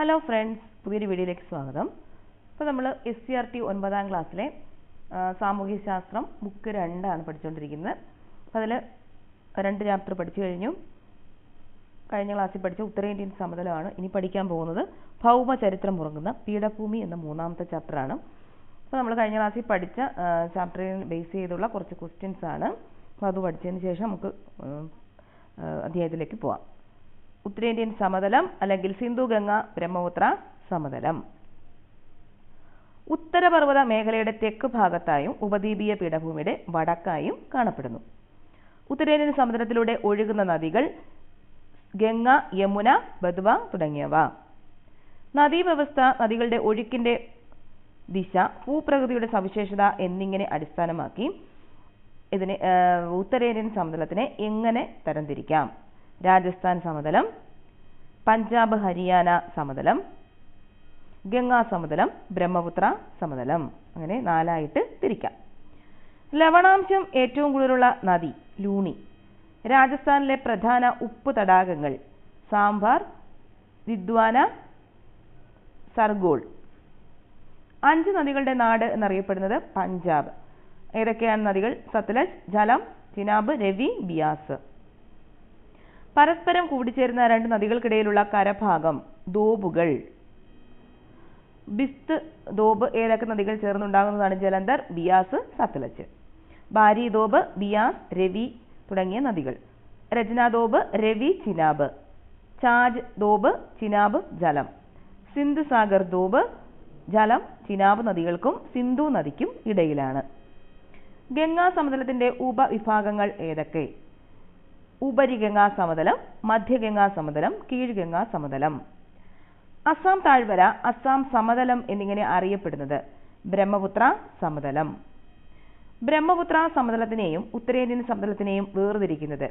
Hello friends പുതിയൊരു വീഡിയോയിലേക്ക് സ്വാഗതം. ഇപ്പോൾ നമ്മൾ എസ് സി ആർ ടി ഒൻപതാം ക്ലാസ്സിലെ സാമൂഹ്യ സാമൂഹ്യശാസ്ത്രം ബുക്ക് രണ്ടാണ് പഠിച്ചുകൊണ്ടിരിക്കുന്നത് അപ്പോൾ അതിൽ രണ്ട് ചാപ്റ്റർ പഠിച്ചു കഴിഞ്ഞു. കഴിഞ്ഞ ക്ലാസ്സിൽ പഠിച്ച ഉത്തരേന്ത്യൻ സമതലമാണ് ഇനി പഠിക്കാൻ പോകുന്നത്. ഭൗമചരിത്രം ഉറങ്ങുന്ന പീഠഭൂമി എന്ന മൂന്നാമത്തെ ചാപ്റ്ററാണ് അപ്പോൾ നമ്മൾ കഴിഞ്ഞ ക്ലാസ്സിൽ പഠിച്ച ചാപ്റ്ററിൽ ബേസ് ചെയ്തുള്ള കുറച്ച് ക്വസ്റ്റ്യൻസ് ആണ്. അപ്പോൾ അത് പഠിച്ചതിന് ശേഷം നമുക്ക് അധ്യായത്തിലേക്ക് പോവാം. ഉത്തരേന്ത്യൻ സമതലം അല്ലെങ്കിൽ സിന്ധു ഗംഗ ബ്രഹ്മപുത്ര സമതലം. ഉത്തരപർവത മേഖലയുടെ തെക്ക് ഭാഗത്തായും ഉപദ്വീപീയ പീഠഭൂമിയുടെ വടക്കായും കാണപ്പെടുന്നു. ഉത്തരേന്ത്യൻ സമതലത്തിലൂടെ ഒഴുകുന്ന നദികൾ ഗംഗ യമുന ബദ്വ തുടങ്ങിയവ. നദീവ്യവസ്ഥ നദികളുടെ ഒഴുക്കിന്റെ ദിശ ഭൂപ്രകൃതിയുടെ സവിശേഷത എന്നിങ്ങനെ അടിസ്ഥാനമാക്കി ഇതിനെ ഉത്തരേന്ത്യൻ സമതലത്തിനെ എങ്ങനെ തരംതിരിക്കാം? രാജസ്ഥാൻ സമതലം പഞ്ചാബ് ഹരിയാന സമതലം ഗംഗാ സമതലം ബ്രഹ്മപുത്ര സമതലം. അങ്ങനെ നാലായിട്ട് തിരിക്കാം. ലവണാംശം ഏറ്റവും കൂടുതലുള്ള നദി ലൂണി. രാജസ്ഥാനിലെ പ്രധാന ഉപ്പ് തടാകങ്ങൾ സാമ്പാർ ദിദ്വാന സർഗോൾ. അഞ്ച് നദികളുടെ നാട് എന്നറിയപ്പെടുന്നത് പഞ്ചാബ്. ഏതൊക്കെയാണ് നദികൾ? സത്ലജ് ജലം ചിനാബ് രവി ബിയാസ്. പരസ്പരം കൂടിച്ചേരുന്ന രണ്ട് നദികൾക്കിടയിലുള്ള കരഭാഗം ദോബുകൾ. ബിസ്ത് ദോബ് ഏതൊക്കെ നദികൾ ചേർന്നുണ്ടാകുന്നതാണ് ജലന്ധർ ബിയാസ് സത്ലജ്. ബാരി ദോബ് ബിയാസ് രവി തുടങ്ങിയ നദികൾ. രചന ദോബ് രവി ചിനാബ്. ചാജ് ദോബ് ചിനാബ് ജലം. സിന്ധു സാഗർ ദോബ് ജലം ചിനാബ് നദികൾക്കും സിന്ധു നദിക്കും ഇടയിലാണ്. ഗംഗാ സമതലത്തിന്റെ ഉപവിഭാഗങ്ങൾ ഏതൊക്കെ? ഉപരിഗംഗാ സമതലം മധ്യഗംഗാ സമതലം കീഴ്ഗംഗാ സമതലം അസാം താഴ്വര അസാം സമതലം എന്നിങ്ങനെ അറിയപ്പെടുന്നത്. ബ്രഹ്മപുത്ര സമതലം. ബ്രഹ്മപുത്ര സമതലത്തിനെയും ഉത്തരേന്ത്യൻ സമതലത്തിനെയും വേർതിരിക്കുന്നത്.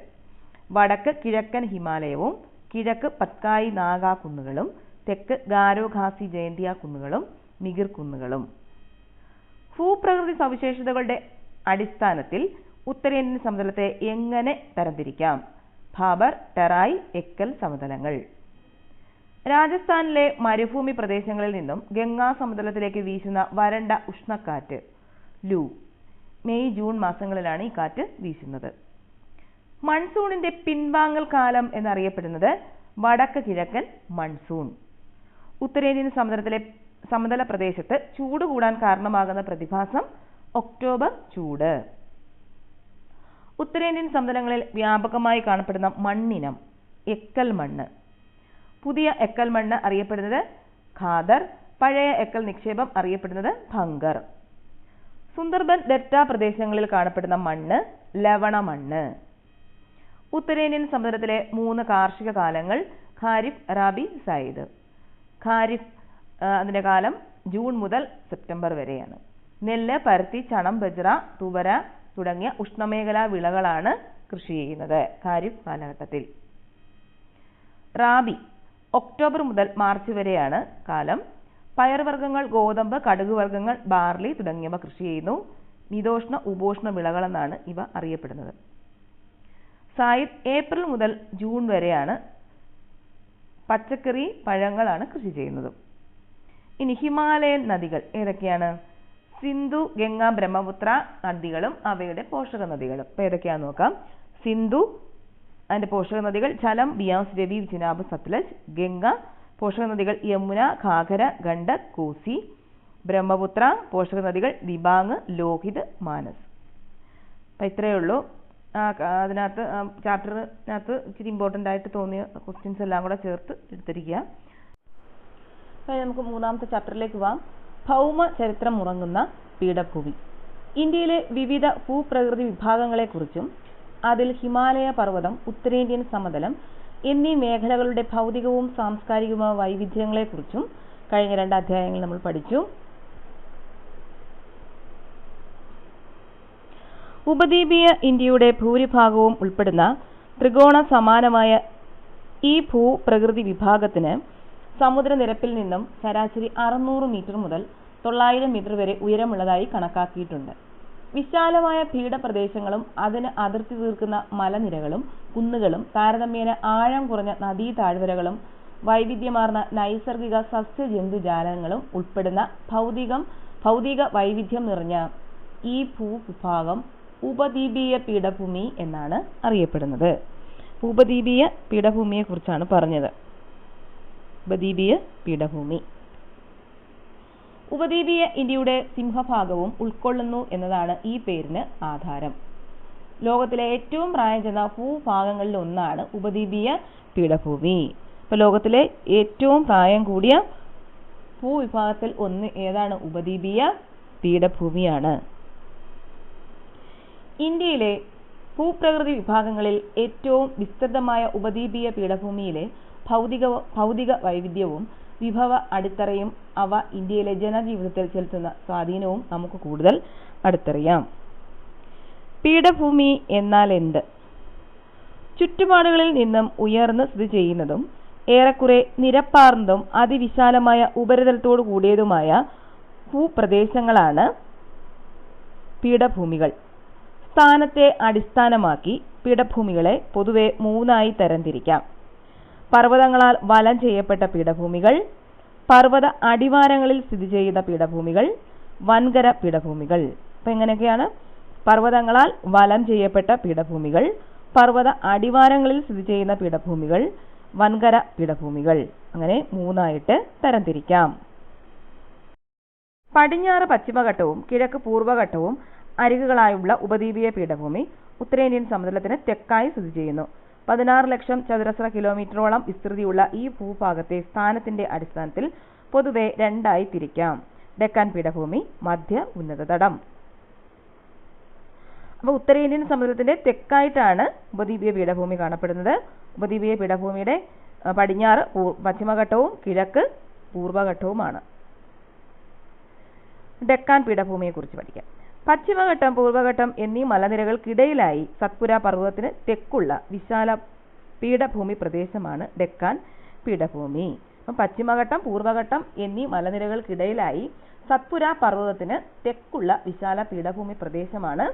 വടക്ക് കിഴക്കൻ ഹിമാലയവും കിഴക്ക് പത്കായി നാഗാ കുന്നുകളും തെക്ക് ഗാരോ ഖാസി ജയന്തിയ കുന്നുകളും മിഗിർ കുന്നുകളും. ഭൂപ്രകൃതി സവിശേഷതകളുടെ അടിസ്ഥാനത്തിൽ ഉത്തരേന്ത്യൻ സമതലത്തെ എങ്ങനെ തരംതിരിക്കാം? ഭാബർ ടെറായി എക്കൽ സമതലങ്ങൾ. രാജസ്ഥാനിലെ മരുഭൂമി പ്രദേശങ്ങളിൽ നിന്നും ഗംഗാ സമതലത്തിലേക്ക് വീശുന്ന വരണ്ട ഉഷ്ണക്കാറ്റ് ലൂ. മെയ് ജൂൺ മാസങ്ങളിലാണ് ഈ കാറ്റ് വീശുന്നത്. മൺസൂണിന്റെ പിൻവാങ്ങൽ കാലം എന്നറിയപ്പെടുന്നത് വടക്ക് കിഴക്കൻ മൺസൂൺ. ഉത്തരേന്ത്യൻ സമതലത്തിലെ സമതല പ്രദേശത്ത് ചൂട് കൂടാൻ കാരണമാകുന്ന പ്രതിഭാസം ഒക്ടോബർ ചൂട്. ഉത്തരേന്ത്യൻ സമതലങ്ങളിൽ വ്യാപകമായി കാണപ്പെടുന്ന മണ്ണിനം എക്കൽ മണ്ണ്. പുതിയ എക്കൽ മണ്ണ് അറിയപ്പെടുന്നത് ഖാദർ പഴയ എക്കൽ നിക്ഷേപം അറിയപ്പെടുന്നത് ഭങ്കർ സുന്ദർബൻ ഡെൽറ്റ പ്രദേശങ്ങളിൽ കാണപ്പെടുന്ന മണ്ണ് ലവണ മണ്ണ്. ഉത്തരേന്ത്യൻ സമുദ്രത്തിലെ മൂന്ന് കാർഷിക കാലങ്ങൾ ഖാരിഫ് റാബി സൈദ് ഖാരിഫ് അതിന്റെ കാലം ജൂൺ മുതൽ സെപ്റ്റംബർ വരെയാണ്. നെല്ല് പരുത്തി ചണം ബജ്ര തുവര തുടങ്ങിയ ഉഷ്ണമേഖലാ വിളകളാണ് കൃഷി ചെയ്യുന്നത്. ഖാരിഫ് കാലഘട്ടത്തിൽ. റാബി ഒക്ടോബർ മുതൽ മാർച്ച് വരെയാണ് കാലം. പയർവർഗങ്ങൾ ഗോതമ്പ് കടുക് വർഗങ്ങൾ ബാർലി തുടങ്ങിയവ കൃഷി ചെയ്യുന്നു. മിതോഷ്ണ ഉപോഷ്ണ വിളകളെന്നാണ് ഇവ അറിയപ്പെടുന്നത്. സായിദ് ഏപ്രിൽ മുതൽ ജൂൺ വരെയാണ് പച്ചക്കറി പഴങ്ങളാണ് കൃഷി ചെയ്യുന്നത്. ഇനി ഹിമാലയൻ നദികൾ ഏതൊക്കെയാണ്? സിന്ധു ഗംഗ ബ്രഹ്മപുത്ര നദികളും അവയുടെ പോഷക നദികളും അപ്പൊ ഏതൊക്കെയാന്ന് നോക്കാം. സിന്ധു അതിന്റെ പോഷക നദികൾ ചലം ബിയാസ് രവി ചിനാബ് സത്ലജ് ഗംഗ പോഷക നദികൾ യമുന ഘാഘര ഗണ്ഡക് കോസി ബ്രഹ്മപുത്ര പോഷക നദികൾ ദിബാങ് ലോഹിത് മാനസ്. അപ്പൊ ഇത്രയേ ഉള്ളൂ. അതിനകത്ത് ചാപ്റ്ററിനകത്ത് ഇച്ചിരി ഇമ്പോർട്ടന്റ് ആയിട്ട് തോന്നിയ ക്വസ്റ്റ്യൻസ് എല്ലാം കൂടെ ചേർത്ത് എടുത്തിരിക്കുക. അപ്പോൾ നമുക്ക് മൂന്നാമത്തെ ചാപ്റ്ററിലേക്ക് പോവാം. ഭൗമ ചരിത്രം ഉറങ്ങുന്ന പീഠഭൂമി. ഇന്ത്യയിലെ വിവിധ ഭൂപ്രകൃതി വിഭാഗങ്ങളെക്കുറിച്ചും അതിൽ ഹിമാലയ പർവതം ഉത്തരേന്ത്യൻ സമതലം എന്നീ മേഖലകളുടെ ഭൗതികവും സാംസ്കാരികവുമായ വൈവിധ്യങ്ങളെക്കുറിച്ചും കഴിഞ്ഞ രണ്ട് അധ്യായങ്ങൾ നമ്മൾ പഠിച്ചു. ഉപദ്വീപീയ ഇന്ത്യയുടെ ഭൂരിഭാഗവും ഉൾപ്പെടുന്ന ത്രികോണ സമാനമായ ഈ ഭൂപ്രകൃതി വിഭാഗത്തിന് സമുദ്രനിരപ്പിൽ നിന്നും ശരാശരി അറുന്നൂറ് മീറ്റർ മുതൽ തൊള്ളായിരം മീറ്റർ വരെ ഉയരമുള്ളതായി കണക്കാക്കിയിട്ടുണ്ട്. വിശാലമായ പീഠപ്രദേശങ്ങളും അതിന് അതിർത്തി തീർക്കുന്ന മലനിരകളും കുന്നുകളും താരതമ്യേന ആഴം കുറഞ്ഞ നദീ താഴ്വരകളും വൈവിധ്യമാർന്ന നൈസർഗിക സസ്യജന്തുജാലങ്ങളും ഉൾപ്പെടുന്ന ഭൗതികം ഭൗതിക വൈവിധ്യം നിറഞ്ഞ ഈ ഭൂവിഭാഗം ഉപദ്വീപീയ പീഠഭൂമി എന്നാണ് അറിയപ്പെടുന്നത്. ഉപദ്വീപീയ പീഠഭൂമിയെ കുറിച്ചാണ് പറഞ്ഞത്. ഉപദ്വീപീയ പീഠഭൂമി. ഉപദ്വീപീയ ഇന്ത്യയുടെ സിംഹഭാഗവും ഉൾക്കൊള്ളുന്നു എന്നതാണ് ഈ പേരിന് ആധാരം. ലോകത്തിലെ ഏറ്റവും പ്രായം ചെന്ന ഭൂഭാഗങ്ങളിൽ ഒന്നാണ് ഉപദ്വീപീയ പീഠഭൂമി. ഇപ്പൊ ലോകത്തിലെ ഏറ്റവും പ്രായം കൂടിയ ഭൂവിഭാഗത്തിൽ ഒന്ന് ഏതാണ്? ഉപദ്വീപീയ പീഠഭൂമിയാണ്. ഇന്ത്യയിലെ ഭൂപ്രകൃതി വിഭാഗങ്ങളിൽ ഏറ്റവും വിസ്തൃതമായ ഉപദ്വീപീയ പീഠഭൂമിയിലെ ഭൗതിക ഭൗതിക വൈവിധ്യവും വിഭവ അടിത്തറയും അവ ഇന്ത്യയിലെ ജനജീവിതത്തിൽ ചെലുത്തുന്ന സ്വാധീനവും നമുക്ക് കൂടുതൽ അടുത്തറിയാം. പീഠഭൂമി എന്നാൽ എന്ത്? ചുറ്റുപാടുകളിൽ നിന്നും ഉയർന്ന് സ്ഥിതി ചെയ്യുന്നതും ഏറെക്കുറെ നിരപ്പാർന്നതും അതിവിശാലമായ ഉപരിതലത്തോടു കൂടിയതുമായ ഭൂപ്രദേശങ്ങളാണ് പീഠഭൂമികൾ. സ്ഥാനത്തെ അടിസ്ഥാനമാക്കി പീഠഭൂമികളെ പൊതുവെ മൂന്നായി തരംതിരിക്കാം. പർവതങ്ങളാൽ വലം ചെയ്യപ്പെട്ട പീഠഭൂമികൾ പർവത അടിവാരങ്ങളിൽ സ്ഥിതി ചെയ്ത പീഠഭൂമികൾ വൻകര പീഠഭൂമികൾ. അപ്പൊ എങ്ങനെയൊക്കെയാണ്? പർവതങ്ങളാൽ വലം ചെയ്യപ്പെട്ട പീഠഭൂമികൾ പർവത അടിവാരങ്ങളിൽ സ്ഥിതി ചെയ്യുന്ന പീഠഭൂമികൾ വൻകര പീഠഭൂമികൾ. അങ്ങനെ മൂന്നായിട്ട് തരംതിരിക്കാം. പടിഞ്ഞാറ് പശ്ചിമഘട്ടവും കിഴക്ക് പൂർവഘട്ടവും അരികുകളായുള്ള ഉപദ്വീപീയ പീഠഭൂമി ഉത്തരേന്ത്യൻ സമതലത്തിന് തെക്കായി സ്ഥിതി ചെയ്യുന്നു. പതിനാറ് ലക്ഷം ചതുരശ്ര കിലോമീറ്ററോളം വിസ്തൃതിയുള്ള ഈ ഭൂഭാഗത്തെ സ്ഥാനത്തിന്റെ അടിസ്ഥാനത്തിൽ പൊതുവെ രണ്ടായി തിരിക്കാം. ഡെക്കാൻ പീഠഭൂമി മധ്യ ഉന്നതതടം അപ്പോൾ ഉത്തരേന്ത്യൻ സമുദ്രത്തിന്റെ തെക്കായിട്ടാണ് ഉപദ്വീപീയ പീഠഭൂമി കാണപ്പെടുന്നത്. ഉപദ്വീപീയ പീഠഭൂമിയുടെ പടിഞ്ഞാറ് പശ്ചിമഘട്ടവും കിഴക്ക് പൂർവഘട്ടവുമാണ് ഡെക്കാൻ പീഠഭൂമിയെ കുറിച്ച് പഠിക്കാം. പശ്ചിമഘട്ടം പൂർവഘട്ടം എന്നീ മലനിരകൾക്കിടയിലായി സത്പുര പർവതത്തിന് തെക്കുള്ള വിശാല പീഠഭൂമി പ്രദേശമാണ് ഡെക്കാൻ പീഠഭൂമി. അപ്പം പശ്ചിമഘട്ടം പൂർവഘട്ടം എന്നീ മലനിരകൾക്കിടയിലായി സത്പുര പർവതത്തിന് തെക്കുള്ള വിശാല പീഠഭൂമി പ്രദേശമാണ്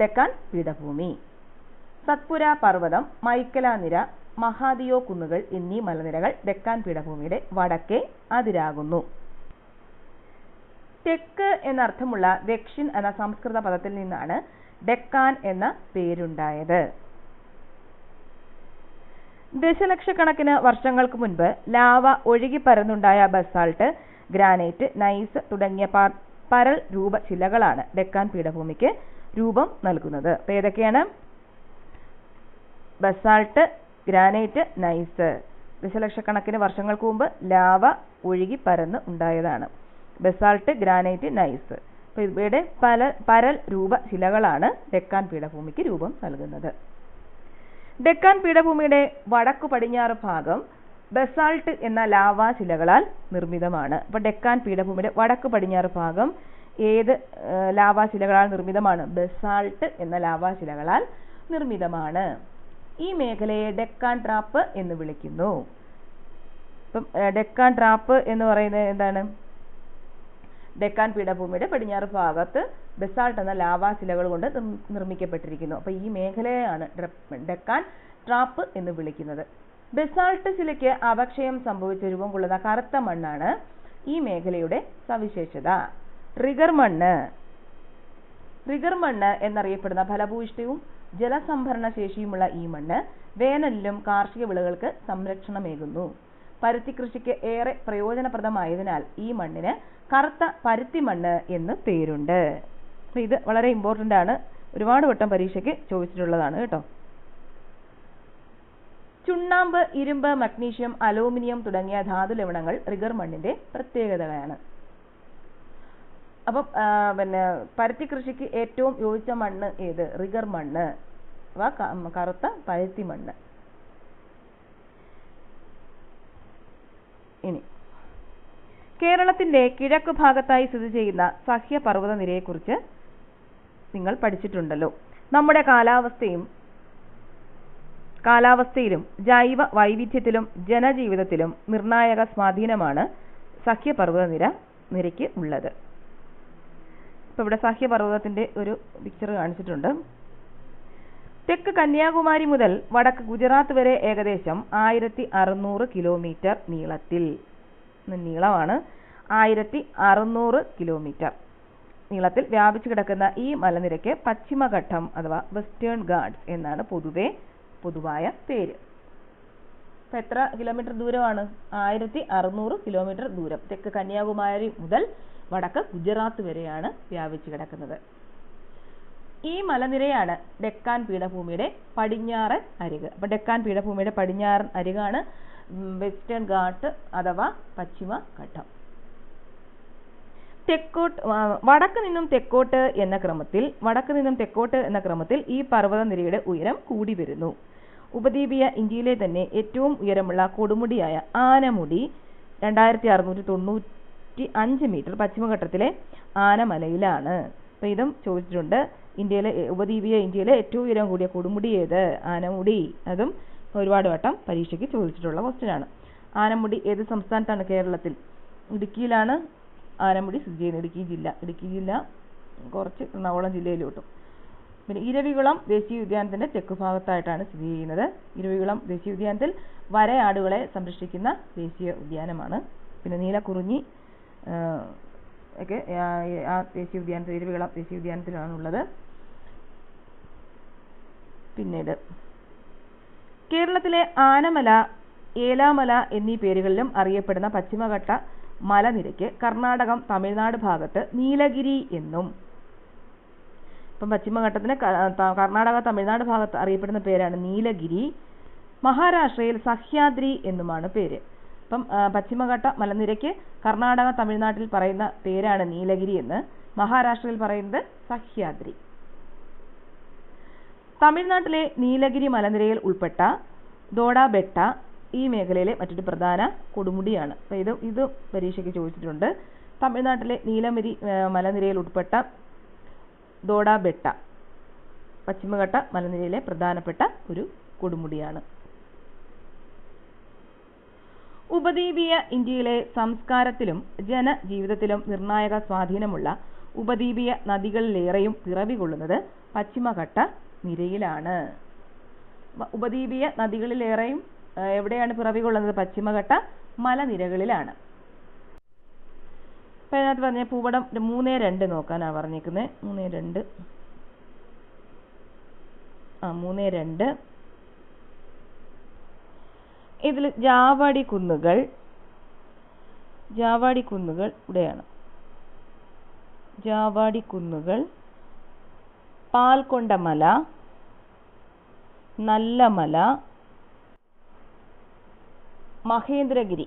ഡെക്കാൻ പീഠഭൂമി. സത്പുര പർവതം മൈക്കലാനിര മഹാദിയോ കുന്നുകൾ എന്നീ മലനിരകൾ ഡെക്കാൻ പീഠഭൂമിയുടെ വടക്കേ അതിരാകുന്നു. തെക്ക് എന്നർത്ഥമുള്ള ദക്ഷിൺ എന്ന സംസ്കൃത പദത്തിൽ നിന്നാണ് ഡെക്കാൻ എന്ന പേരുണ്ടായത്. ദശലക്ഷക്കണക്കിന് വർഷങ്ങൾക്ക് മുൻപ് ലാവ ഒഴുകി പരന്നുണ്ടായ ബസാൾട്ട് ഗ്രാനൈറ്റ് നൈസ് തുടങ്ങിയ പരൽ രൂപ ശിലകളാണ് ഡെക്കാൻ പീഠഭൂമിക്ക് രൂപം നൽകുന്നത്. അപ്പൊ ഏതൊക്കെയാണ്? Basalt granite gneiss. ദശലക്ഷക്കണക്കിന് വർഷങ്ങൾക്ക് മുമ്പ് ലാവ ഒഴുകി പരന്ന് ഉണ്ടായതാണ്. ബസാൾട്ട് ഗ്രാനൈറ്റ് നൈസ് അപ്പോൾ ഇവയുടെ പല പരൽ രൂപ ശിലകളാണ് ഡെക്കാൻ പീഠഭൂമിക്ക് രൂപം നൽകുന്നത്. ഡെക്കാൻ പീഠഭൂമിയുടെ വടക്കു പടിഞ്ഞാറ് ഭാഗം ബസാൾട്ട് എന്ന ലാവാ ശിലകളാൽ നിർമ്മിതമാണ്. അപ്പോൾ ഡെക്കാൻ പീഠഭൂമിയുടെ വടക്കു പടിഞ്ഞാറ് ഭാഗം ഏത് ഏഹ്, ലാവാ ശിലകളാൽ നിർമ്മിതമാണ്? ബസാൾട്ട് എന്ന ലാവാ ശിലകളാൽ നിർമ്മിതമാണ്. ഈ മേഖലയെ ഡെക്കാൻ ട്രാപ്പ് എന്ന് വിളിക്കുന്നു. ഇപ്പം ഡെക്കാൻ ട്രാപ്പ് എന്ന് പറയുന്നത് എന്താണ്? ഡെക്കാൻ പീഠഭൂമിയുടെ പടിഞ്ഞാറ് ഭാഗത്ത് ബെസാൾട്ട് എന്ന ലാവാ ശിലകൾ കൊണ്ട് നിർ- നിർമ്മിക്കപ്പെട്ടിരിക്കുന്നു. അപ്പോൾ ഈ മേഖലയാണ് ഡെക്കാൻ ട്രാപ്പ് എന്ന് വിളിക്കുന്നത്. ബെസാൾട്ട് ശിലയ്ക്ക് അപക്ഷയം സംഭവിച്ച രൂപം കൊള്ളുന്ന കറുത്ത മണ്ണാണ് ഈ മേഖലയുടെ സവിശേഷത. റിഗർ മണ്ണ്. റിഗർ മണ്ണ് എന്നറിയപ്പെടുന്ന ഫലഭൂയിഷ്ഠവും ജലസംഭരണ ശേഷിയുമുള്ള ഈ മണ്ണ് വേനലിലും കാർഷിക വിളകൾക്ക് സംരക്ഷണമേകുന്നു. പരുത്തി കൃഷിക്ക് ഏറെ പ്രയോജനപ്രദമായതിനാൽ ഈ മണ്ണിന് കറുത്ത പരുത്തി മണ്ണ് എന്ന് പേരുണ്ട്. ഇത് വളരെ ഇമ്പോർട്ടന്റ് ആണ്. ഒരുപാട് വട്ടം പരീക്ഷയ്ക്ക് ചോദിച്ചിട്ടുള്ളതാണ് കേട്ടോ. ചുണ്ണാമ്പ് ഇരുമ്പ് മഗ്നീഷ്യം അലൂമിനിയം തുടങ്ങിയ ധാതു ലവണങ്ങൾ റിഗർ മണ്ണിന്റെ പ്രത്യേകതകളാണ്. അപ്പം പിന്നെ പരുത്തി കൃഷിക്ക് ഏറ്റവും യോജിച്ച മണ്ണ് ഏത്? റിഗർ മണ്ണ്. കറുത്ത പരുത്തി മണ്ണ്. ഇനി. കേരളത്തിന്റെ കിഴക്ക് ഭാഗത്തായി സ്ഥിതി ചെയ്യുന്ന സഹ്യപർവത നിരയെക്കുറിച്ച് നിങ്ങൾ പഠിച്ചിട്ടുണ്ടല്ലോ. നമ്മുടെ കാലാവസ്ഥയും കാലാവസ്ഥയിലും ജൈവ വൈവിധ്യത്തിലും ജനജീവിതത്തിലും നിർണായക സ്വാധീനമാണ് സഹ്യപർവത നിര നിരയ്ക്ക് ഉള്ളത്. ഇപ്പൊ ഇവിടെ സഹ്യപർവതത്തിന്റെ ഒരു പിക്ചർ കാണിച്ചിട്ടുണ്ട്. തെക്ക് കന്യാകുമാരി മുതൽ വടക്ക് ഗുജറാത്ത് വരെ ഏകദേശം ആയിരത്തി അറുന്നൂറ് കിലോമീറ്റർ നീളത്തിൽ. നീളമാണ്. ആയിരത്തി അറുന്നൂറ് കിലോമീറ്റർ. നീളത്തിൽ വ്യാപിച്ചു കിടക്കുന്ന ഈ മലനിരയ്ക്ക് പശ്ചിമഘട്ടം അഥവാ വെസ്റ്റേൺ ഗാർഡ്സ് എന്നാണ് പൊതുവെ പൊതുവായ പേര്. അപ്പം എത്ര കിലോമീറ്റർ ദൂരമാണ്? ആയിരത്തി അറുന്നൂറ് കിലോമീറ്റർ ദൂരം. തെക്ക് കന്യാകുമാരി മുതൽ വടക്ക് ഗുജറാത്ത് വരെയാണ് വ്യാപിച്ചു കിടക്കുന്നത്. ഈ മലനിരയാണ് ഡെക്കാൻ പീഠഭൂമിയുടെ പടിഞ്ഞാറൻ അരിക്. അപ്പൊ ഡെക്കാൻ പീഠഭൂമിയുടെ പടിഞ്ഞാറൻ അരികാണ് വെസ്റ്റേൺ ഘാട്ട് അഥവാ പശ്ചിമ ഘട്ടം. തെക്കോട്ട് വടക്ക് നിന്നും തെക്കോട്ട് എന്ന ക്രമത്തിൽ വടക്ക് നിന്നും തെക്കോട്ട് എന്ന ക്രമത്തിൽ ഈ പർവതനിരയുടെ ഉയരം കൂടി വരുന്നു. ഉപദ്വീപീയ ഇന്ത്യയിലെ തന്നെ ഏറ്റവും ഉയരമുള്ള കൊടുമുടിയായ ആനമുടി രണ്ടായിരത്തി അറുന്നൂറ്റി തൊണ്ണൂറ്റി അഞ്ച് മീറ്റർ പശ്ചിമഘട്ടത്തിലെ ആനമലയിലാണ്. അപ്പം ഇതും ചോദിച്ചിട്ടുണ്ട്. ഇന്ത്യയിലെ ഉപദ്വീപീയ ഇന്ത്യയിലെ ഏറ്റവും ഉയരം കൂടിയ കൊടുമുടി ഏത്? ആനമുടി. അതും ഒരുപാട് വട്ടം പരീക്ഷയ്ക്ക് ചോദിച്ചിട്ടുള്ള ക്വസ്റ്റ്യൻ ആണ്. ആനമുടി ഏത് സംസ്ഥാനത്താണ് കേരളത്തിൽ? ഇടുക്കിയിലാണ് ആനമുടി സ്ഥിതി ചെയ്യുന്നത്. ഇടുക്കി ജില്ല. ഇടുക്കി ജില്ല കുറച്ച് എറണാകുളം ജില്ലയിലോട്ടും. പിന്നെ ഇരവികുളം ദേശീയ ഉദ്യാനത്തിന്റെ തെക്ക് ഭാഗത്തായിട്ടാണ് സ്ഥിതി ചെയ്യുന്നത്. ഇരവികുളം ദേശീയ ഉദ്യാനത്തിൽ വരയാടുകളെ സംരക്ഷിക്കുന്ന ദേശീയ ഉദ്യാനമാണ്. പിന്നെ നീലക്കുറിഞ്ഞി ഒക്കെ ആ, ദേശീയ ഉദ്യാനത്തിൽ ഇരവികുളം ദേശീയ ഉദ്യാനത്തിലാണുള്ളത് പിന്നീട്. കേരളത്തിലെ ആനമല ഏലാമല എന്നീ പേരുകളിലും അറിയപ്പെടുന്ന പശ്ചിമഘട്ട മലനിരക്ക് കർണാടകം തമിഴ്നാട് ഭാഗത്ത് നീലഗിരി എന്നും. ഇപ്പം പശ്ചിമഘട്ടത്തിന് കർണാടക തമിഴ്നാട് ഭാഗത്ത് അറിയപ്പെടുന്ന പേരാണ് നീലഗിരി. മഹാരാഷ്ട്രയിൽ സഹ്യാദ്രി എന്നുമാണ് പേര്. അപ്പം പശ്ചിമഘട്ട മലനിരയ്ക്ക് കർണാടക തമിഴ്നാട്ടിൽ പറയുന്ന പേരാണ് നീലഗിരി എന്ന്. മഹാരാഷ്ട്രയിൽ പറയുന്നത് സഹ്യാദ്രി. തമിഴ്നാട്ടിലെ നീലഗിരി മലനിരയിൽ ഉൾപ്പെട്ട ദോഡാബെട്ട ഈ മേഖലയിലെ മറ്റൊരു പ്രധാന കൊടുമുടിയാണ്. അപ്പൊ ഇത് ഇത് പരീക്ഷയ്ക്ക് ചോദിച്ചിട്ടുണ്ട്. തമിഴ്നാട്ടിലെ നീലഗിരി മലനിരയിൽ ഉൾപ്പെട്ട ദോഡാബെട്ട പശ്ചിമഘട്ട മലനിരയിലെ പ്രധാനപ്പെട്ട ഒരു കൊടുമുടിയാണ്. ഉപദ്വീപീയ ഇന്ത്യയിലെ സംസ്കാരത്തിലും ജനജീവിതത്തിലും നിർണായക സ്വാധീനമുള്ള ഉപദ്വീപീയ നദികളിലേറെയും പിറവി കൊള്ളുന്നത് പശ്ചിമഘട്ട നിരയിലാണ്. ഉപദ്വീപീയ നദികളിലേറെയും എവിടെയാണ് പിറവി കൊള്ളുന്നത് പശ്ചിമഘട്ട മലനിരകളിലാണ്. അപ്പൊ അതിനകത്ത് പറഞ്ഞ ഭൂപടം മൂന്നേ രണ്ട് നോക്കാനാണ് പറഞ്ഞേക്കുന്നത് മൂന്നേ രണ്ട്. ആ മൂന്നേ രണ്ട്. ഇതിൽ ജാവാടി കുന്നുകൾ ജാവാടി കുന്നുകൾ ഇവിടെയാണ്. ജാവാടി കുന്നുകൾ പാൽക്കൊണ്ട മല നല്ല മല മഹേന്ദ്രഗിരി.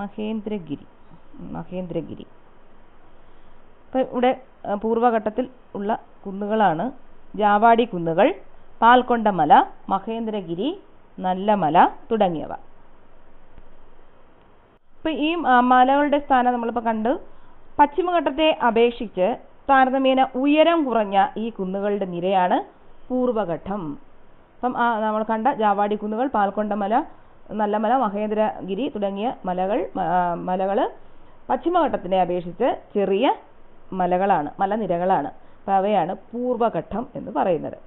മഹേന്ദ്രഗിരി മഹേന്ദ്രഗിരി. ഇപ്പൊ ഇവിടെ പൂർവഘട്ടത്തിൽ ഉള്ള കുന്നുകളാണ് ജാവാടി കുന്നുകൾ. പാൽക്കൊണ്ട മല മഹേന്ദ്രഗിരി നല്ല മല തുടങ്ങിയവ. ഇപ്പൊ ഈ മലകളുടെ സ്ഥാനം നമ്മളിപ്പോ കണ്ടു പശ്ചിമഘട്ടത്തെ അപേക്ഷിച്ച് താരതമ്യേന ഉയരം കുറഞ്ഞ ഈ കുന്നുകളുടെ നിരയാണ് പൂർവഘട്ടം. അപ്പം ആ നമ്മൾ കണ്ട ജാവാടി കുന്നുകൾ പാൽക്കൊണ്ട മല നല്ല മല മഹേന്ദ്രഗിരി തുടങ്ങിയ മലകൾ മലകൾ പശ്ചിമഘട്ടത്തിനെ അപേക്ഷിച്ച് ചെറിയ മലകളാണ് മലനിരകളാണ്. അപ്പം അവയാണ് പൂർവഘട്ടം എന്ന് പറയുന്നത്.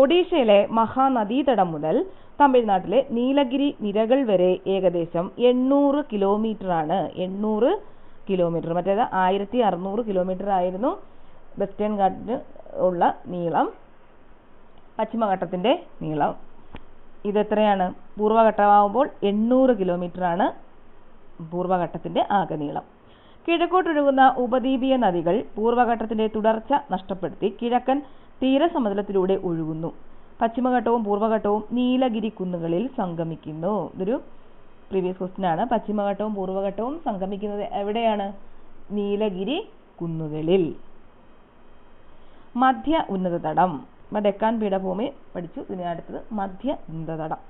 ഒഡീഷയിലെ മഹാനദീതടം മുതൽ തമിഴ്നാട്ടിലെ നീലഗിരി നിരകൾ വരെ ഏകദേശം എണ്ണൂറ് കിലോമീറ്റർ ആണ് എണ്ണൂറ് കിലോമീറ്റർ. മറ്റേത് ആയിരത്തി അറുന്നൂറ് കിലോമീറ്റർ ആയിരുന്നു വെസ്റ്റേൺ ഘാട്ടിന് ഉള്ള നീളം. പശ്ചിമഘട്ടത്തിന്റെ നീളം. ഇത് എത്രയാണ്? പൂർവഘട്ടമാകുമ്പോൾ എണ്ണൂറ് കിലോമീറ്റർ ആണ് പൂർവഘട്ടത്തിന്റെ ആകെ നീളം. കിഴക്കോട്ടൊഴുകുന്ന ഉപദ്വീപീയ നദികൾ പൂർവഘട്ടത്തിന്റെ തുടർച്ച നഷ്ടപ്പെടുത്തി. കിഴക്കൻ തീരസമതലത്തിലൂടെ ഒഴുകുന്നു. പശ്ചിമഘട്ടവും പൂർവഘട്ടവും നീലഗിരി കുന്നുകളിൽ സംഗമിക്കുന്നു. ഇതൊരു പ്രീവിയസ് ക്വസ്റ്റ്യൻ ആണ്. പശ്ചിമഘട്ടവും പൂർവഘട്ടവും സംഗമിക്കുന്നത് എവിടെയാണ്? നീലഗിരി കുന്നുകളിൽ. മധ്യ ഉന്നതതടം. തടം ഡെക്കാൻ പീഠഭൂമി പഠിച്ചു. ഇനി അടുത്തത് മധ്യ ഉന്നതതടം.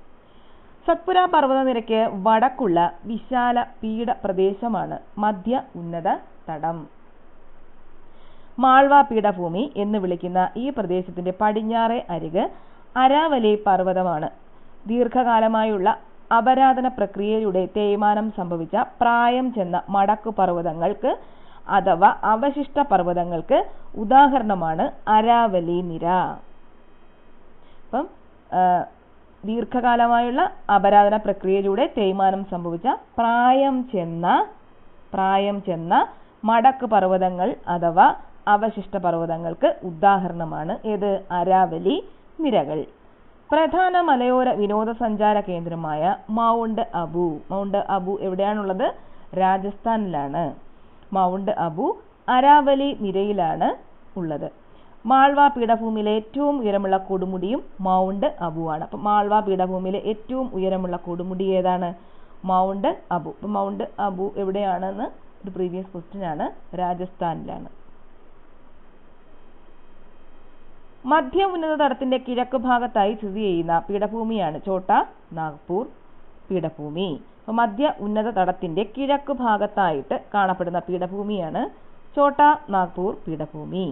സത്പുര പർവത നിരക്ക് വടക്കുള്ള വിശാല പീഠ പ്രദേശമാണ് മധ്യ ഉന്നത തടം മാൾവ പീഠഭൂമി എന്ന് വിളിക്കുന്ന ഈ പ്രദേശത്തിന്റെ പടിഞ്ഞാറേ അരിക് അരാവലി പർവതമാണ്. ദീർഘകാലമായുള്ള അപരാധന പ്രക്രിയയുടെ തേയ്മാനം സംഭവിച്ച പ്രായം ചെന്ന മടക്കു പർവതങ്ങൾക്ക് അഥവാ അവശിഷ്ട പർവതങ്ങൾക്ക് ഉദാഹരണമാണ് അരാവലി നിര. അപ്പം ദീർഘകാലമായുള്ള അപരാധന പ്രക്രിയയിലൂടെ തേയ്മാനം സംഭവിച്ച പ്രായം ചെന്ന പ്രായം ചെന്ന മടക്ക് പർവതങ്ങൾ അഥവാ അവശിഷ്ട പർവതങ്ങൾക്ക് ഉദാഹരണമാണ്. ഏത്? അരാവലി നിരകൾ പ്രധാന മലയോര വിനോദസഞ്ചാര കേന്ദ്രമായ മൗണ്ട് അബു. മൗണ്ട് അബു എവിടെയാണുള്ളത്? രാജസ്ഥാനിലാണ്. മൗണ്ട് അബു അരാവലി നിരയിലാണ് ഉള്ളത്. മാൾവ പീഠഭൂമിയിലെ ഏറ്റവും ഉയരമുള്ള കൊടുമുടിയും മൗണ്ട് അബുവാണ്. അപ്പം മാൾവ പീഠഭൂമിയിലെ ഏറ്റവും ഉയരമുള്ള കൊടുമുടി ഏതാണ്? മൗണ്ട് അബു. അപ്പം മൗണ്ട് അബു എവിടെയാണെന്ന്? ഒരു പ്രീവിയസ് ക്വസ്റ്റ്യൻ ആണ്. രാജസ്ഥാനിലാണ്. മധ്യ ഉന്നത തടത്തിന്റെ കിഴക്ക് ഭാഗത്തായി സ്ഥിതി ചെയ്യുന്ന പീഠഭൂമിയാണ് ചോട്ട നാഗ്പൂർ പീഠഭൂമി. അപ്പോൾ മധ്യ ഉന്നത തടത്തിന്റെ കിഴക്ക് ഭാഗത്തായിട്ട് കാണപ്പെടുന്ന പീഠഭൂമിയാണ് ചോട്ട നാഗ്പൂർ പീഠഭൂമി.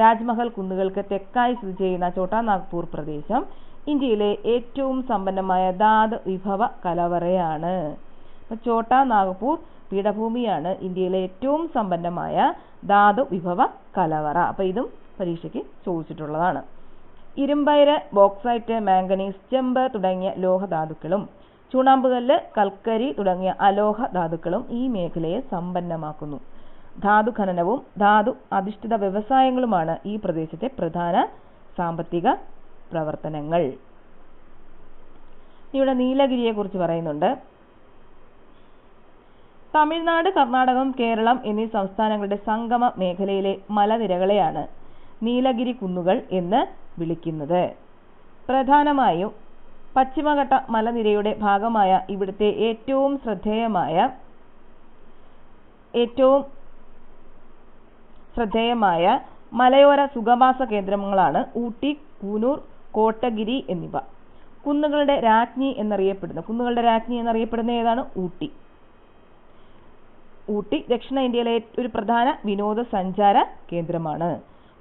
രാജ്മഹൽ കുന്നുകൾക്ക് തെക്കായി സ്ഥിതി ചെയ്യുന്ന ചോട്ട നാഗ്പൂർ പ്രദേശം ഇന്ത്യയിലെ ഏറ്റവും സമ്പന്നമായ ധാത് വിഭവ കലവറയാണ്. ചോട്ട നാഗ്പൂർ പീഠഭൂമിയാണ് ഇന്ത്യയിലെ ഏറ്റവും സമ്പന്നമായ ധാതു വിഭവ കലവറ. അപ്പൊ ഇതും പരീക്ഷയ്ക്ക് ചോദിച്ചിട്ടുള്ളതാണ്. ഇരുമ്പയിര് ബോക്സൈറ്റ് മാംഗനീസ് ചെമ്പ് തുടങ്ങിയ ലോഹധാതുക്കളും ചുണ്ണാമ്പുകല്ല് കൽക്കരി തുടങ്ങിയ അലോഹ ധാതുക്കളും ഈ മേഖലയെ സമ്പന്നമാക്കുന്നു. ധാതു ഖനനവും ധാതു അധിഷ്ഠിത വ്യവസായങ്ങളുമാണ് ഈ പ്രദേശത്തെ പ്രധാന സാമ്പത്തിക പ്രവർത്തനങ്ങൾ. ഇവിടെ നീലഗിരിയെ കുറിച്ച് പറയുന്നുണ്ട്. തമിഴ്നാട് കർണാടകം കേരളം എന്നീ സംസ്ഥാനങ്ങളുടെ സംഗമ മേഖലയിലെ മലനിരകളെയാണ് നീലഗിരി കുന്നുകൾ എന്ന് വിളിക്കുന്നത്. പ്രധാനമായും പശ്ചിമഘട്ട മലനിരയുടെ ഭാഗമായ ഇവിടുത്തെ ഏറ്റവും ശ്രദ്ധേയമായ ഏറ്റവും ശ്രദ്ധേയമായ മലയോര സുഖവാസ കേന്ദ്രങ്ങളാണ് ഊട്ടി കൂനൂർ കോട്ടഗിരി എന്നിവ. കുന്നുകളുടെ രാജ്ഞി എന്നറിയപ്പെടുന്ന കുന്നുകളുടെ രാജ്ഞി എന്നറിയപ്പെടുന്ന ഏതാണ്? ഊട്ടി. ഊട്ടി ദക്ഷിണ ഇന്ത്യയിലെ ഒരു പ്രധാന വിനോദസഞ്ചാര കേന്ദ്രമാണ്.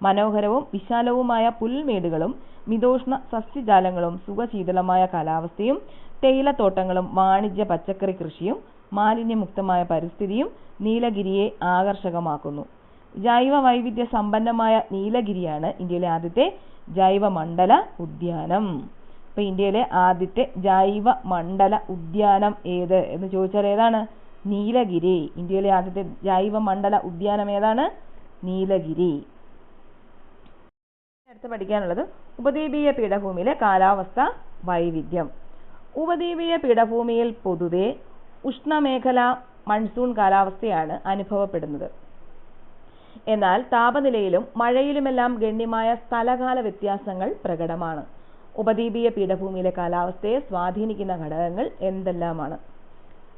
മനോഹരവും വിശാലവുമായ പുൽമേടുകളും മിതോഷ്ണ സസ്യജാലങ്ങളും സുഖശീതളമായ കാലാവസ്ഥയും തേയിലത്തോട്ടങ്ങളും വാണിജ്യ പച്ചക്കറി കൃഷിയും മാലിന്യമുക്തമായ പരിസ്ഥിതിയും നീലഗിരിയെ ആകർഷകമാക്കുന്നു. ജൈവ വൈവിധ്യ സമ്പന്നമായ നീലഗിരിയാണ് ഇന്ത്യയിലെ ആദ്യത്തെ ജൈവ മണ്ഡല ഉദ്യാനം. അപ്പൊ ഇന്ത്യയിലെ ആദ്യത്തെ ജൈവ മണ്ഡല ഉദ്യാനം ഏത് എന്ന് ചോദിച്ചാൽ ഏതാണ്? നീലഗിരി. ഇന്ത്യയിലെ ആദ്യത്തെ ജൈവ മണ്ഡല ഉദ്യാനം ഏതാണ്? നീലഗിരി. അടുത്ത് പഠിക്കാനുള്ളത് ഉപദ്വീപീയ പീഠഭൂമിയിലെ കാലാവസ്ഥ വൈവിധ്യം. ഉപദ്വീപീയ പീഠഭൂമിയിൽ പൊതുവെ ഉഷ്ണമേഖല മൺസൂൺ കാലാവസ്ഥയാണ് അനുഭവപ്പെടുന്നത്. എന്നാൽ താപനിലയിലും മഴയിലുമെല്ലാം ഗണ്യമായ സ്ഥലകാല വ്യത്യാസങ്ങൾ പ്രകടമാണ്. ഉപദ്വീപീയ പീഠഭൂമിയിലെ കാലാവസ്ഥയെ സ്വാധീനിക്കുന്ന ഘടകങ്ങൾ എന്തെല്ലാമാണ്?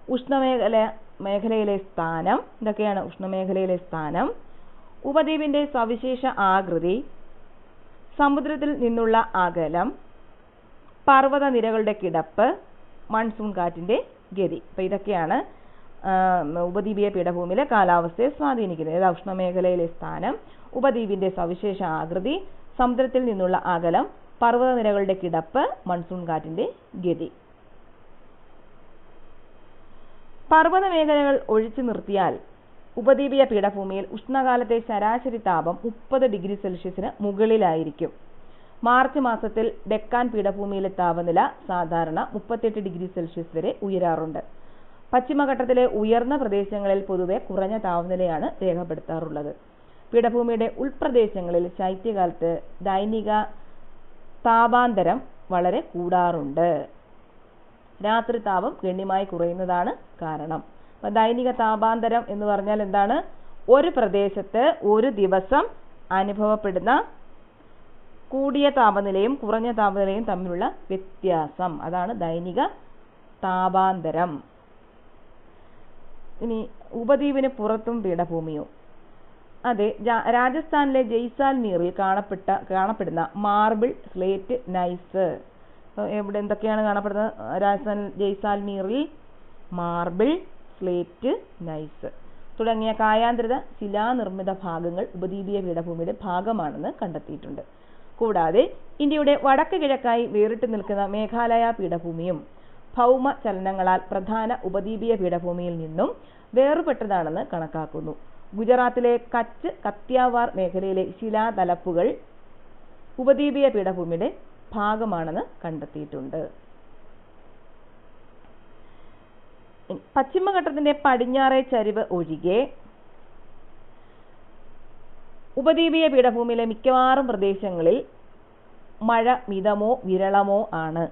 ഉഷ്ണമേഖല മേഖലയിലെ സ്ഥാനം ഇതൊക്കെയാണ് ഉഷ്ണമേഖലയിലെ സ്ഥാനം. ഉപദ്വീപിന്റെ സവിശേഷ ആകൃതി സമുദ്രത്തിൽ നിന്നുള്ള അകലം പർവത നിരകളുടെ കിടപ്പ് മൺസൂൺ കാറ്റിന്റെ ഗതി. അപ്പോൾ ഇതൊക്കെയാണ് ഉപദ്വീപീയ പീഠഭൂമിയിലെ കാലാവസ്ഥയെ സ്വാധീനിക്കുന്നത്. അതായത് ഉഷ്ണമേഖലയിലെ സ്ഥാനം ഉപദ്വീപിന്റെ സവിശേഷ ആകൃതി സമുദ്രത്തിൽ നിന്നുള്ള അകലം പർവത നിരകളുടെ കിടപ്പ് മൺസൂൺ കാറ്റിന്റെ ഗതി. പർവത മേഖലകൾ ഒഴിച്ചു നിർത്തിയാൽ ഉപദ്വീപീയ പീഠഭൂമിയിൽ ഉഷ്ണകാലത്തെ ശരാശരി താപം മുപ്പത് ഡിഗ്രി സെൽഷ്യസിന് മുകളിലായിരിക്കും. മാർച്ച് മാസത്തിൽ ഡെക്കാൻ പീഠഭൂമിയിലെ താപനില സാധാരണ മുപ്പത്തെട്ട് ഡിഗ്രി സെൽഷ്യസ് വരെ ഉയരാറുണ്ട്. പശ്ചിമഘട്ടത്തിലെ ഉയർന്ന പ്രദേശങ്ങളിൽ പൊതുവെ കുറഞ്ഞ താപനിലയാണ് രേഖപ്പെടുത്താറുള്ളത്. പീഠഭൂമിയുടെ ഉൾപ്രദേശങ്ങളിൽ ശൈത്യകാലത്ത് ദൈനിക താപാന്തരം വളരെ കൂടാറുണ്ട്. രാത്രി താപം ഗണ്യമായി കുറയുന്നതാണ് കാരണം. ദൈനിക താപാന്തരം എന്ന് പറഞ്ഞാൽ എന്താണ്? ഒരു പ്രദേശത്ത് ഒരു ദിവസം അനുഭവപ്പെടുന്ന കൂടിയ താപനിലയും കുറഞ്ഞ താപനിലയും തമ്മിലുള്ള വ്യത്യാസം. അതാണ് ദൈനിക താപാന്തരം. ഇനി ഉപദ്വീപിന് പുറത്തും പീഠഭൂമിയോ. അതെ രാജസ്ഥാനിലെ ജയ്സാൽമീറിൽ കാണപ്പെട്ട കാണപ്പെടുന്ന മാർബിൾ സ്ലേറ്റ് നൈസ്. എവിടെ എന്തൊക്കെയാണ് കാണപ്പെടുന്നത്? രാജസ്ഥാൻ ജയ്സാൽമീറിൽ മാർബിൾ സ്ലേറ്റ് നൈസ്. തുടങ്ങിയ കായാന്തരിത ശിലാനിർമ്മിത ഭാഗങ്ങൾ ഉപദ്വീപീയ പീഠഭൂമിയുടെ ഭാഗമാണെന്ന് കണ്ടെത്തിയിട്ടുണ്ട്. കൂടാതെ ഇന്ത്യയുടെ വടക്ക് കിഴക്കായി വേറിട്ട് നിൽക്കുന്ന മേഘാലയ പീഠഭൂമിയും ഭൗമ ചലനങ്ങളാൽ പ്രധാന ഉപദ്വീപീയ പീഠഭൂമിയിൽ നിന്നും വേറുപെട്ടതാണെന്ന് കണക്കാക്കുന്നു. ഗുജറാത്തിലെ കച്ച് കത്യാവാർ മേഖലയിലെ ശിലാതലപ്പുകൾ ഉപദ്വീപീയ പീഠഭൂമിയുടെ ഭാഗമാണെന്ന് കണ്ടെത്തിയിട്ടുണ്ട് ഇനി പശ്ചിമഘട്ടത്തിന്റെ പടിഞ്ഞാറേ ചരിവ് ഒഴികെ ഉപദ്വീപീയ പീഠഭൂമിയിലെ മിക്കവാറും പ്രദേശങ്ങളിൽ മഴ മിതമോ വിരളമോ ആണ്.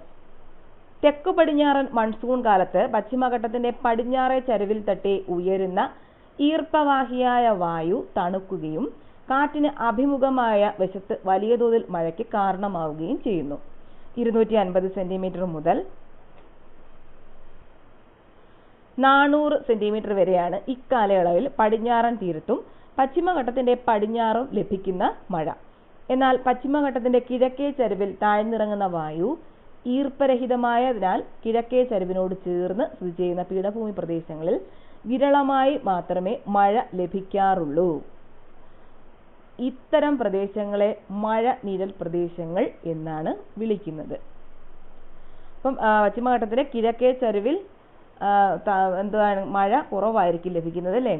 തെക്കു പടിഞ്ഞാറൻ മൺസൂൺ കാലത്ത് പശ്ചിമഘട്ടത്തിന്റെ പടിഞ്ഞാറേ ചരിവിൽ തട്ടി ഉയരുന്ന ഈർപ്പവാഹിയായ വായു തണുക്കുകയും കാറ്റിന് അഭിമുഖമായ വശത്ത് വലിയ തോതിൽ മഴയ്ക്ക് കാരണമാവുകയും ചെയ്യുന്നു. ഇരുന്നൂറ്റി അൻപത് സെന്റിമീറ്റർ മുതൽ നാനൂറ് സെന്റിമീറ്റർ വരെയാണ് ഇക്കാലയളവിൽ പടിഞ്ഞാറൻ തീരത്തും പശ്ചിമഘട്ടത്തിന്റെ പടിഞ്ഞാറും ലഭിക്കുന്ന മഴ. എന്നാൽ പശ്ചിമഘട്ടത്തിന്റെ കിഴക്കേ ചരിവിൽ താഴ്ന്നിറങ്ങുന്ന വായു ഈർപ്പരഹിതമായതിനാൽ കിഴക്കേ ചരിവിനോട് ചേർന്ന് സ്ഥിതി ചെയ്യുന്ന പീഠഭൂമി പ്രദേശങ്ങളിൽ വിരളമായി മാത്രമേ മഴ ലഭിക്കാറുള്ളൂ. ഇത്തരം പ്രദേശങ്ങളെ മഴ നിഴൽ പ്രദേശങ്ങൾ എന്നാണ് വിളിക്കുന്നത്. അപ്പം പശ്ചിമഘട്ടത്തിലെ കിഴക്കേ ചരിവിൽ എന്താണ് മഴ കുറവായിരിക്കും ലഭിക്കുന്നത് അല്ലേ?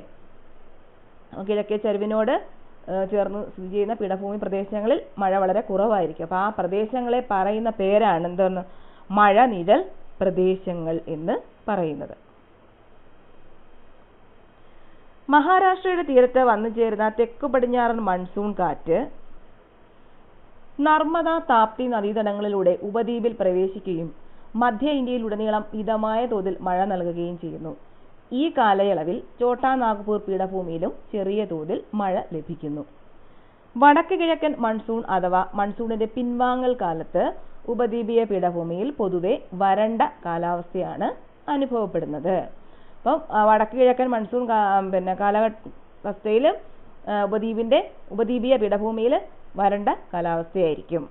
കിഴക്കേ ചരിവിനോട് ചേർന്ന് സ്ഥിതി ചെയ്യുന്ന പീഠഭൂമി പ്രദേശങ്ങളിൽ മഴ വളരെ കുറവായിരിക്കും. അപ്പോൾ ആ പ്രദേശങ്ങളെ പറയുന്ന പേരാണ് എന്താണ്? മഴ നിഴൽ പ്രദേശങ്ങൾ എന്ന് പറയുന്നത്. മഹാരാഷ്ട്രയുടെ തീരത്ത് വന്നു ചേരുന്ന തെക്ക് പടിഞ്ഞാറൻ മൺസൂൺ കാറ്റ് നർമ്മദ താപ്തി നദീതടങ്ങളിലൂടെ ഉപദ്വീപിൽ പ്രവേശിക്കുകയും മധ്യ ഇന്ത്യയിൽ ഉടനീളം മിതമായ തോതിൽ മഴ നൽകുകയും ചെയ്യുന്നു. ഈ കാലയളവിൽ ചോട്ടാ നാഗ്പൂർ പീഠഭൂമിയിലും ചെറിയ തോതിൽ മഴ ലഭിക്കുന്നു. വടക്ക് കിഴക്കൻ മൺസൂൺ അഥവാ മൺസൂണിന്റെ പിൻവാങ്ങൽ കാലത്ത് ഉപദ്വീപീയ പീഠഭൂമിയിൽ പൊതുവെ വരണ്ട കാലാവസ്ഥയാണ് അനുഭവപ്പെടുന്നത്. അപ്പം വടക്ക് കിഴക്കൻ മൺസൂൺ പിന്നെ കാലാവസ്ഥയിൽ ഉപദ്വീപിന്റെ ഉപദ്വീപീയ പീഠഭൂമിയിൽ വരണ്ട കാലാവസ്ഥയായിരിക്കും.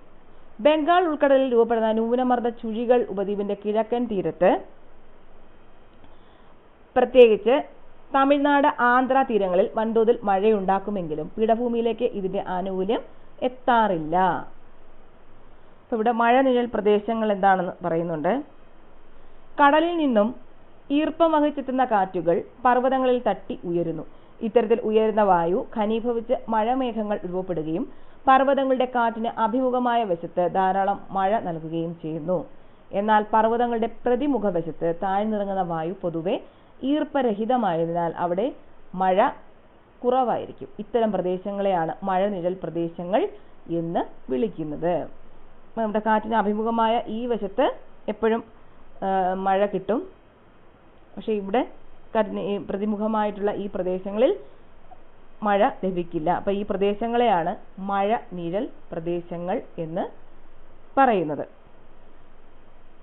ബംഗാൾ ഉൾക്കടലിൽ രൂപപ്പെടുന്ന ന്യൂനമർദ്ദ ചുഴികൾ ഉപദ്വീപിന്റെ കിഴക്കൻ തീരത്ത് പ്രത്യേകിച്ച് തമിഴ്നാട് ആന്ധ്ര തീരങ്ങളിൽ വൻതോതിൽ മഴയുണ്ടാക്കുമെങ്കിലും പീഠഭൂമിയിലേക്ക് ഇതിന്റെ ആനുകൂല്യം എത്താറില്ല. അപ്പൊ ഇവിടെ മഴ നിഴൽ പ്രദേശങ്ങൾ എന്താണെന്ന് പറയുന്നുണ്ട്. കടലിൽ നിന്നും ഈർപ്പം വഹിച്ചെത്തുന്ന കാറ്റുകൾ പർവതങ്ങളിൽ തട്ടി ഉയരുന്നു. ഇത്തരത്തിൽ ഉയരുന്ന വായു ഖനീഭവിച്ച് മഴമേഘങ്ങൾ രൂപപ്പെടുകയും പർവതങ്ങളുടെ കാറ്റിന് അഭിമുഖമായ വശത്ത് ധാരാളം മഴ നൽകുകയും ചെയ്യുന്നു. എന്നാൽ പർവതങ്ങളുടെ പ്രതിമുഖ വശത്ത് താഴ്ന്നിറങ്ങുന്ന വായു പൊതുവെ ഈർപ്പരഹിതമായതിനാൽ അവിടെ മഴ കുറവായിരിക്കും. ഇത്തരം പ്രദേശങ്ങളെയാണ് മഴ നിഴൽ പ്രദേശങ്ങൾ എന്ന് വിളിക്കുന്നത്. നമ്മുടെ കാറ്റിന് അഭിമുഖമായ ഈ വശത്ത് എപ്പോഴും മഴ കിട്ടും. പക്ഷേ ഇവിടെ പ്രതിമുഖമായിട്ടുള്ള ഈ പ്രദേശങ്ങളിൽ മഴ ലഭിക്കില്ല. അപ്പൊ ഈ പ്രദേശങ്ങളെയാണ് മഴ നിഴൽ പ്രദേശങ്ങൾ എന്ന് പറയുന്നത്.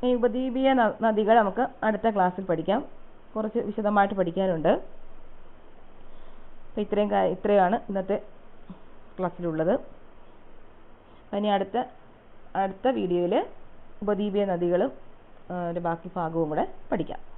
ഈ ഉപദ്വീപീയ നദികൾ നമുക്ക് അടുത്ത ക്ലാസ്സിൽ പഠിക്കാം. കുറച്ച് വിശദമായിട്ട് പഠിക്കാനുണ്ട്. അപ്പൊ ഇത്രയും ഇത്രയാണ് ഇന്നത്തെ ക്ലാസ്സിലുള്ളത്. ഇനി അടുത്ത അടുത്ത വീഡിയോയിൽ ഉപദ്വീപീയ നദികളും ബാക്കി ഭാഗവും കൂടെ പഠിക്കാം.